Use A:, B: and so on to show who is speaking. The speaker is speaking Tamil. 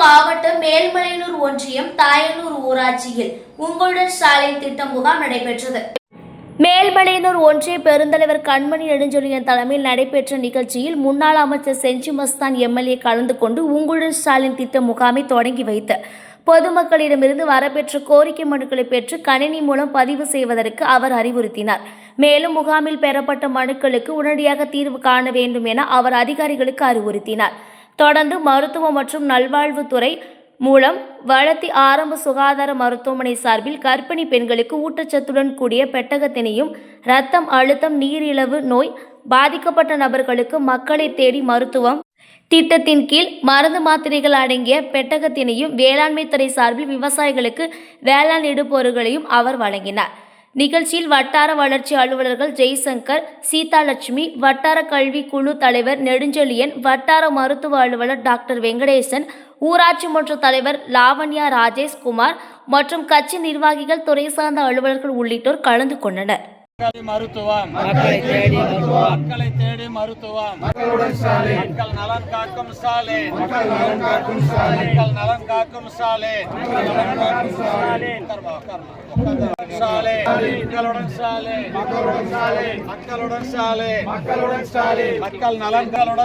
A: மாவட்டம் மேல்மலையனூர் ஒன்றியம் தாயனூர் ஊராட்சியில் உங்களுடன் ஸ்டாலின் திட்டம் முகாம் நடைபெற்றது. மேல்மலையனூர் ஒன்றிய பெருந்தலைவர் கண்மணி நெடுஞ்சொலியின் தலைமையில் நடைபெற்ற நிகழ்ச்சியில் முன்னாள் அமைச்சர் செஞ்சி மஸ்தான் எம்எல்ஏ கலந்து கொண்டு உங்களுடன் ஸ்டாலின் திட்ட முகாமை தொடங்கி வைத்து பொதுமக்களிடமிருந்து வரப்பெற்ற கோரிக்கை மனுக்களை பெற்று கணினி மூலம் பதிவு செய்வதற்கு அவர் அறிவுறுத்தினார். மேலும் முகாமில் பெறப்பட்ட மனுக்களுக்கு உடனடியாக தீர்வு காண வேண்டும் என அவர் அதிகாரிகளுக்கு அறிவுறுத்தினார். தொடர்ந்து மருத்துவ மற்றும் நல்வாழ்வுத்துறை மூலம் வளத்தி ஆரம்ப சுகாதார மருத்துவமனை சார்பில் கர்ப்பிணி பெண்களுக்கு ஊட்டச்சத்துடன் கூடிய பெட்டகத்தினையும் இரத்தம் அழுத்தம் நீரிழிவு நோய் பாதிக்கப்பட்ட நபர்களுக்கு மக்களை தேடி மருத்துவம் திட்டத்தின் கீழ் மருந்து மாத்திரைகள் அடங்கிய பெட்டகத்தினையும் வேளாண்மை துறை சார்பில் விவசாயிகளுக்கு வேளாண் இடுபொருள்களையும் அவர் வழங்கினார். நிகழ்ச்சியில் வட்டார வளர்ச்சி அலுவலர்கள் ஜெய்சங்கர் சீதாலட்சுமி வட்டார கல்வி குழு தலைவர் நெடுஞ்செழியன் வட்டார மருத்துவ அலுவலர் டாக்டர் வெங்கடேசன் ஊராட்சி மன்ற தலைவர் லாவண்யா ராஜேஷ்குமார் மற்றும் கட்சி நிர்வாகிகள் துறை சார்ந்த அலுவலர்கள் உள்ளிட்டோர் கலந்து கொண்டனர்.
B: மக்களை மருத்துவம்.
C: மக்களை தேடி
B: மக்களை தேடி மருத்துவம். மக்கள் நலன் காக்கும் ஸ்டாலின் மக்கள் நலன் காக்கும் ஸ்டாலின் உட்காருமா, உட்காருமா. ஸ்டாலின் மக்களுடன் ஸ்டாலின் மக்களுடன் ஸ்டாலின் மக்கள் நலன்களுடன்